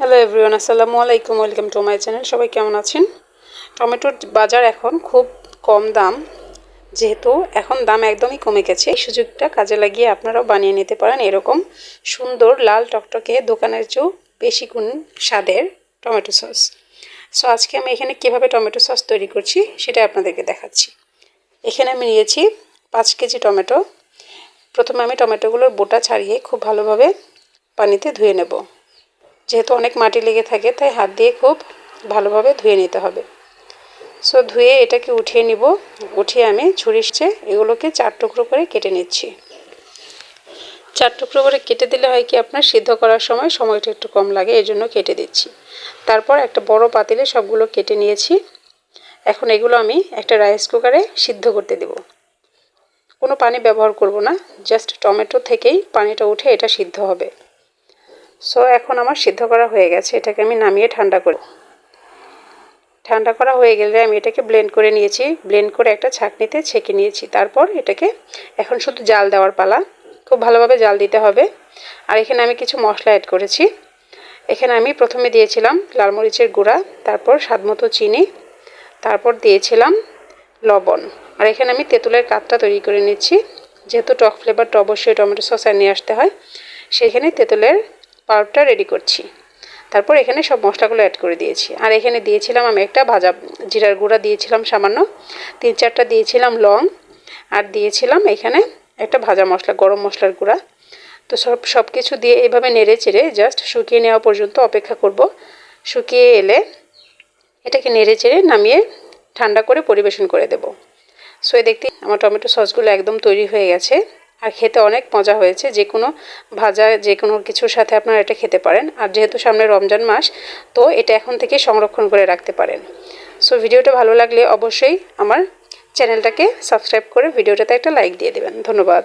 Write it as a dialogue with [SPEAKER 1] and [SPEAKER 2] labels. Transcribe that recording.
[SPEAKER 1] Hello everyone আসসালামু আলাইকুম welcome to my channel সবাই কেমন আছেন? টমেটোর বাজার এখন খুব কম দাম, যেহেতু এখন দাম একদমই কমে গেছে। এই সুযোগটা কাজে লাগিয়ে আপনারাও বানিয়ে নিতে পারেন এরকম সুন্দর লাল টকটকে দোকানের চেয়েও বেশি গুণ স্বাদের টমেটো সস। সো আজকে আমি এখানে কীভাবে টমেটো সস তৈরি করছি সেটা আপনাদেরকে দেখাচ্ছি। এখানে আমি নিয়েছি পাঁচ কেজি টমেটো। প্রথমে আমি টমেটোগুলোর বোটা ছাড়িয়ে খুব ভালোভাবে পানিতে ধুয়ে নেব। যেহেতু অনেক মাটি লেগে থাকে, তাই হাত দিয়ে খুব ভালোভাবে ধুয়ে নিতে হবে। সো ধুয়ে এটাকে উঠিয়ে নিব। উঠিয়ে আমি ছুরিছে এগুলোকে চার টুকরো করে কেটে নিচ্ছি। চার টুকরো করে কেটে দিলে হয় কি, আপনার সিদ্ধ করার সময় সময়টা একটু কম লাগে এই জন্য কেটে দিচ্ছি। তারপর একটা বড় পাতিলে সবগুলো কেটে নিয়েছি। এখন এগুলো আমি একটা রাইস কুকারে সিদ্ধ করতে দেব। কোনো পানি ব্যবহার করব না, জাস্ট টমেটো থেকেই পানিটা উঠে এটা সিদ্ধ হবে। সো এখন আমার সিদ্ধ করা হয়ে গেছে। এটাকে আমি নামিয়ে ঠান্ডা করে ঠান্ডা করা হয়ে গেলে আমি এটাকে ব্লেন্ড করে নিয়েছি। ব্লেন্ড করে একটা ছাঁকনিতে ছেঁকে নিয়েছি। তারপর এটাকে এখন শুধু জাল দেওয়ার পালা। খুব ভালোভাবে জাল দিতে হবে। আর এখানে আমি কিছু মশলা অ্যাড করেছি। এখানে আমি প্রথমে দিয়েছিলাম লাল মরিচের গুঁড়া, তারপর স্বাদমতো চিনি, তারপর দিয়েছিলাম লবণ। আর এখানে আমি তেঁতুলের কাতটা তৈরি করে নিচ্ছি। যেহেতু টক ফ্লেভারটা অবশ্যই টমেটো সস নিয়ে আসতে হয়, সেখানে তেঁতুলের পাউডারটা রেডি করছি। তারপর এখানে সব মশলাগুলো অ্যাড করে দিয়েছি। আর এখানে দিয়েছিলাম আমি একটা ভাজা জিরার গুঁড়া দিয়েছিলাম সামান্য। তিন চারটা দিয়েছিলাম লং। আর দিয়েছিলাম এখানে একটা ভাজা মশলা, গরম মশলার গুঁড়া। তো সব সব কিছু দিয়ে এভাবে নেড়ে চেড়ে জাস্ট শুকিয়ে নেওয়া পর্যন্ত অপেক্ষা করব। শুকিয়ে এলে এটাকে নেড়ে চেড়ে নামিয়ে ঠান্ডা করে পরিবেশন করে দেব। সো দেখতে, আমার টমেটো সসগুলো একদম তৈরি হয়ে গেছে। আর খেতে অনেক মজা হয়েছে। যে কোনো ভাজা যে কোনো কিছুর সাথে আপনারা এটা খেতে পারেন। আর যেহেতু সামনে রমজান মাস, তো এটা এখন থেকে সংরক্ষণ করে রাখতে পারেন। সো ভিডিওটা ভালো লাগলে অবশ্যই আমার চ্যানেলটাকে সাবস্ক্রাইব করে ভিডিওটাতে একটা লাইক দিয়ে দেবেন। ধন্যবাদ।